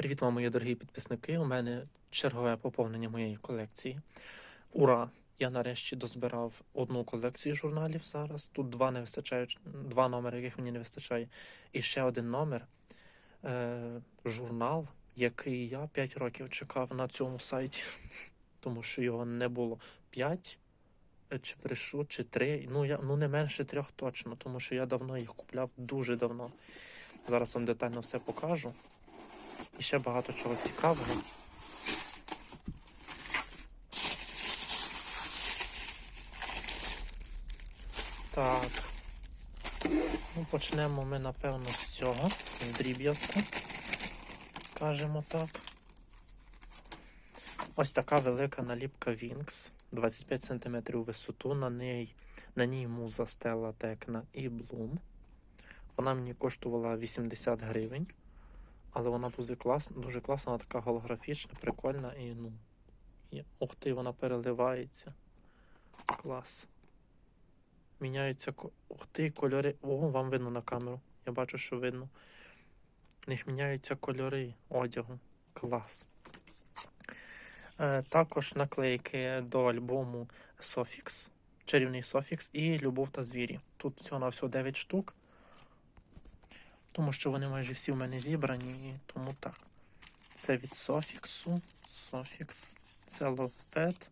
Привіт вам, мої дорогі підписники. У мене чергове поповнення моєї колекції. Ура! Я нарешті дозбирав одну колекцію журналів зараз. Тут два не вистачають, два номери, яких мені не вистачає. І ще один номер. Е, журнал, який я 5 років чекав на цьому сайті, тому що його не було 5, е, чи брешу, чи 3. Ну, я, ну не менше трьох точно, тому що я давно їх купляв дуже давно. Зараз вам детально все покажу. І ще багато чого цікавого. Так. Ну, почнемо ми, напевно, з цього, з дріб'язку. Скажемо так. Ось така велика наліпка Wings. 25 см у висоту. На ній, на ній муза стела текна і блум. Вона мені коштувала 80 гривень. Але вона дуже класна, дуже класна, вона така голографічна, прикольна і ну. Ух ти, вона переливається. Клас. Міняються ух ти, кольори. О, вам видно на камеру. Я бачу, що видно. В них міняються кольори одягу. Клас. Е, також наклейки до альбому Софікс. Чарівний Софікс і Любов та звірі. Тут всього на всього 9 штук. Тому що вони майже всі в мене зібрані, і тому так. Це від Софіксу. Софікс. Це ловпет.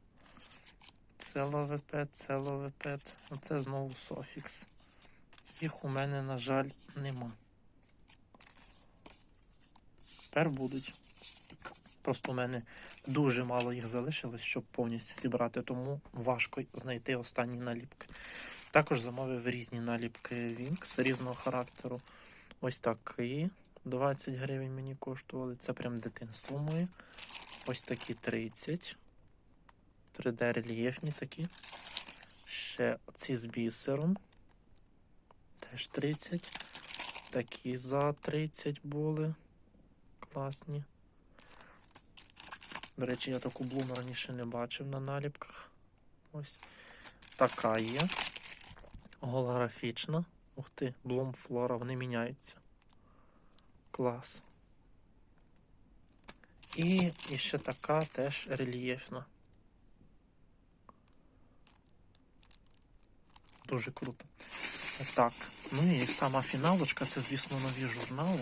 Це ловепет, це ловепет. Оце знову Софікс. Їх у мене, на жаль, нема. Тепер будуть. Просто у мене дуже мало їх залишилось, щоб повністю зібрати, тому важко знайти останні наліпки. Також замовив різні наліпки Wings різного характеру. Ось такі 20 гривень мені коштували. Це прям дитинство моє. Ось такі 30. 3D рельєфні такі. Ще ці з бісером. Теж 30. Такі за 30 були. Класні. До речі, я таку блум раніше не бачив на наліпках. Ось. Така є. Голографічна. Ух ти, блум флора, вони міняються. Клас. І, і ще така теж рельєфна. Дуже круто. Так. Ну і сама фіналочка, це, звісно, нові журнали.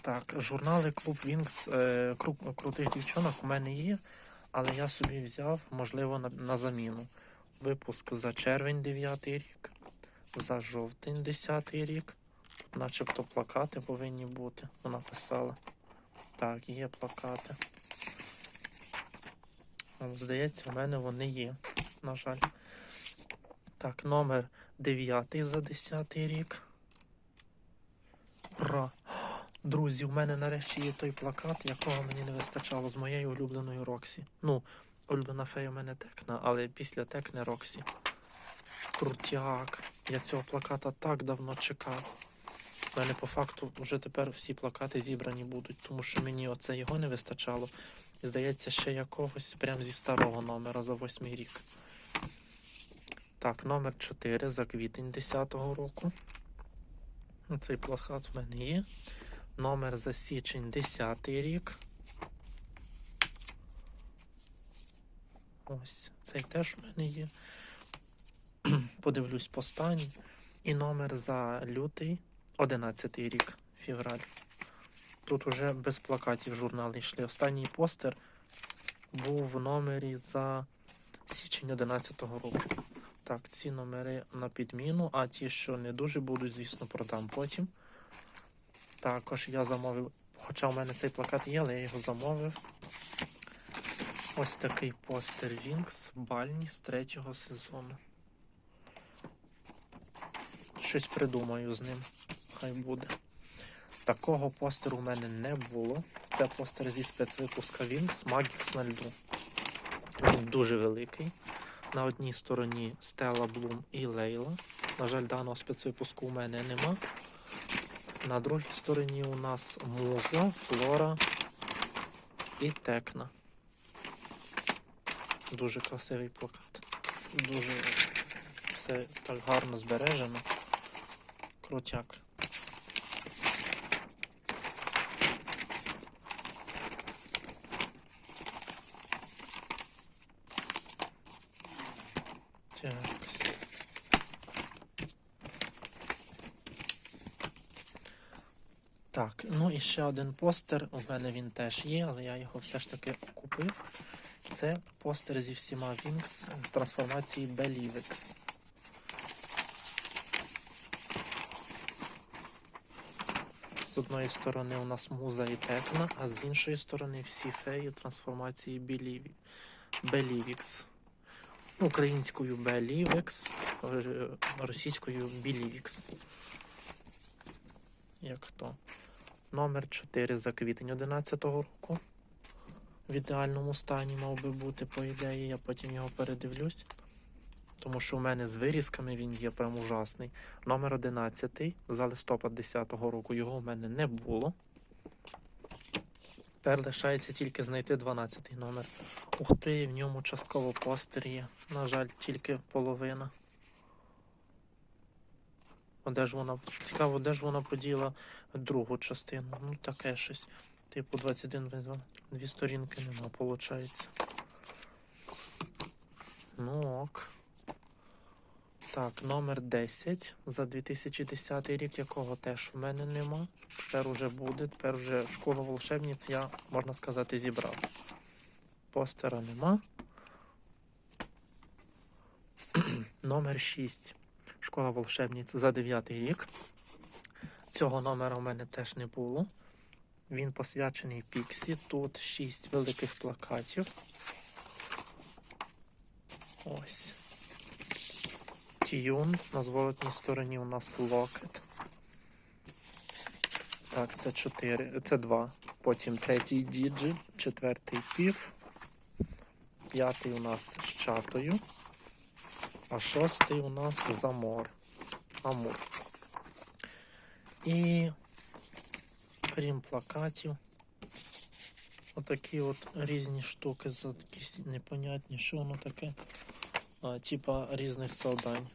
Так, журнали Клуб Вінкс е, кру- крутих дівчонок у мене є, але я собі взяв, можливо, на, на заміну. Випуск за червень 9 рік, за жовтень 10 рік. Тут начебто плакати повинні бути. Вона писала. Так, є плакати. Здається, в мене вони є, на жаль. Так, номер 9 за 10 рік. Ура! Друзі, у мене нарешті є той плакат, якого мені не вистачало з моєю улюбленою Роксі. Ну, улюблена фея у мене текна, але після текне Роксі. Крутяк. Я цього плаката так давно чекав. У мене по факту вже тепер всі плакати зібрані будуть, тому що мені оце його не вистачало. І здається, ще якогось прям зі старого номера за восьмий рік. Так, номер 4 за квітень 10-го року. Цей плакат в мене є. Номер за січень 10 рік. Ось, цей теж в мене є. Подивлюсь по. І номер за лютий 11 рік, февраль. Тут уже без плакатів журнали йшли. Останній постер був в номері за січень 11-го року. Так, ці номери на підміну, а ті, що не дуже будуть, звісно, продам потім. Також я замовив, хоча в мене цей плакат є, але я його замовив. Ось такий постер Wings бальні з третього сезону. Щось придумаю з ним. Хай буде. Такого постеру в мене не було. Це постер зі спецвипуска Wings Magix на льду. Він дуже великий. На одній стороні Стелла Блум і Лейла. На жаль, даного спецвипуску у мене нема. На другій стороні у нас Муза, Флора і Текна. Дуже красивий плакат. Дуже все так гарно збережено крутяк. Так. Так, ну і ще один постер. У мене він теж є, але я його все ж таки купив. Це постер зі всіма Вінкс трансформації Белівекс. З одної сторони у нас муза і текна, а з іншої сторони всі феї трансформації Беліві... Белівікс. Українською Белівекс, е, російською Білівікс. Як то? Номер 4 за квітень 11 року. В ідеальному стані мав би бути, по ідеї, я потім його передивлюсь. Тому що у мене з вирізками він є прям ужасний. Номер 11 за листопад 10-го року його у мене не було. Тепер лишається тільки знайти 12 номер. Ух ти, в ньому частково постер є. На жаль, тільки половина. Де ж вона? Цікаво, де ж вона поділа другу частину. Ну, таке щось. Типу 21 визвав. Дві сторінки нема, виходить. Ну ок. Так, номер 10 за 2010 рік, якого теж в мене нема. Тепер уже буде. Тепер вже школа волшебниць я, можна сказати, зібрав. Постера нема. номер 6. Школа волшебниць за 9 рік. Цього номера у мене теж не було. Він посвячений Піксі. Тут 6 великих плакатів. Ось. Тюн. На зворотній стороні у нас локет. Так, це 4. Це 2. Потім третій діджі, четвертий пів. П'ятий у нас з чатою. А шостий у нас замор. Амур. І крім плакатів, отакі от різні штуки, за якісь непонятні, що воно таке, типа різних завдань.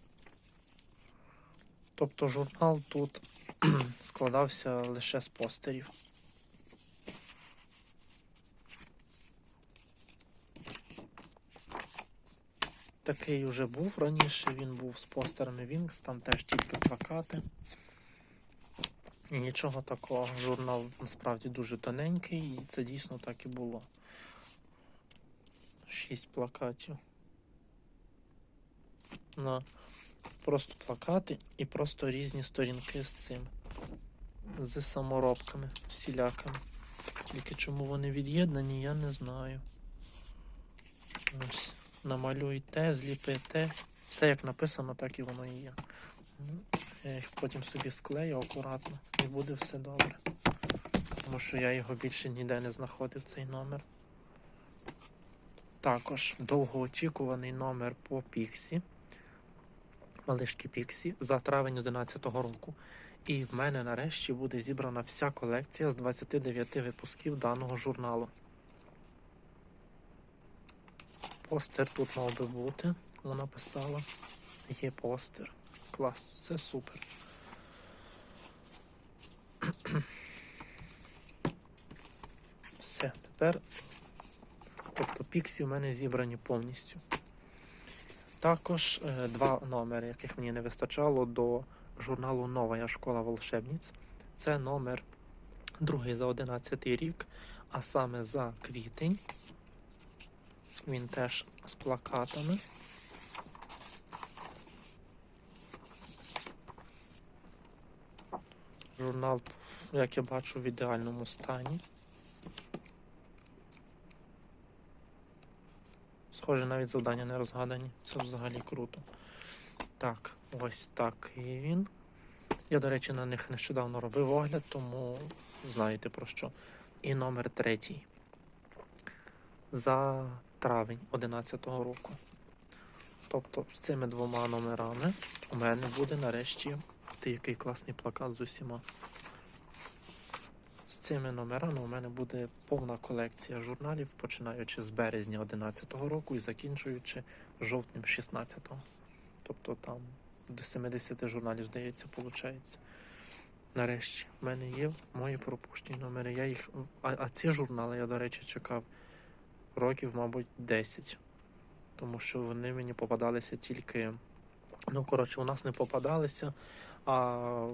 Тобто журнал тут складався лише з постерів. Такий вже був раніше, він був з постерами Wings, там теж тільки плакати. І нічого такого. Журнал насправді дуже тоненький, і це дійсно так і було. Шість плакатів. На просто плакати і просто різні сторінки з цим. З саморобками всілякими. Тільки чому вони від'єднані, я не знаю. Ось. Намалюй те, зліпи те. Все як написано, так і воно і є. Я їх потім собі склею акуратно і буде все добре. Тому що я його більше ніде не знаходив, цей номер. Також довгоочікуваний номер по Піксі. Малишки Піксі за травень 2011 року. І в мене нарешті буде зібрана вся колекція з 29 випусків даного журналу. Постер тут мав би бути, вона писала. Є постер. Клас, це супер. Все, тепер. Тобто піксі у мене зібрані повністю. Також е, два номери, яких мені не вистачало до журналу Нова школа волшебниць. Це номер другий за 11 рік, а саме за квітень. Він теж з плакатами. Журнал, як я бачу, в ідеальному стані. Схоже, навіть завдання не розгадані. Це взагалі круто. Так, ось так і він. Я, до речі, на них нещодавно робив огляд, тому знаєте про що. І номер третій. За травень 2011 року. Тобто з цими двома номерами у мене буде нарешті який класний плакат з усіма. Цими номерами у мене буде повна колекція журналів, починаючи з березня 2011 року і закінчуючи жовтнем 16-го. Тобто там до 70 журналів, здається, виходить. Нарешті в мене є мої пропущені номери. Я їх... А, а ці журнали я, до речі, чекав років, мабуть, 10. Тому що вони мені попадалися тільки. Ну, коротше, у нас не попадалися, а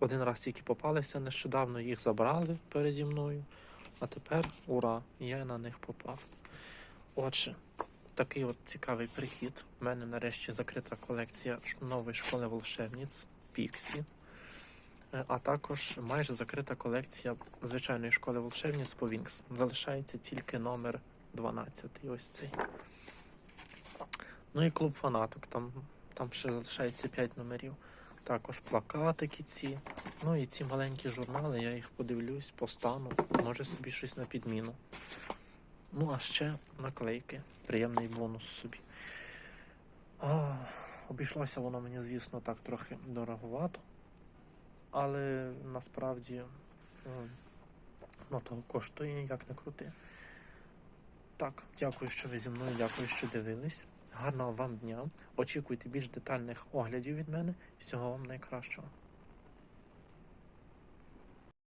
Один раз тільки попалися нещодавно, їх забрали переді мною. А тепер ура! Я на них попав. Отже, такий от цікавий прихід. У мене нарешті закрита колекція нової школи волшебниць Піксі. Е, А також майже закрита колекція звичайної школи волшебниць по Вінкс. Залишається тільки номер 12. Ось цей. Ну і клуб фанаток. Там, там ще залишається 5 номерів. Також плакатики ці. Ну і ці маленькі журнали, я їх подивлюсь, постану. Може собі щось на підміну. Ну, а ще наклейки. Приємний бонус собі. А, обійшлося воно мені, звісно, так трохи дороговато. Але насправді воно того коштує, як не крути. Так, дякую, що ви зі мною, дякую, що дивились. Гарного вам дня. Очікуйте більш детальних оглядів від мене. Всього вам найкращого.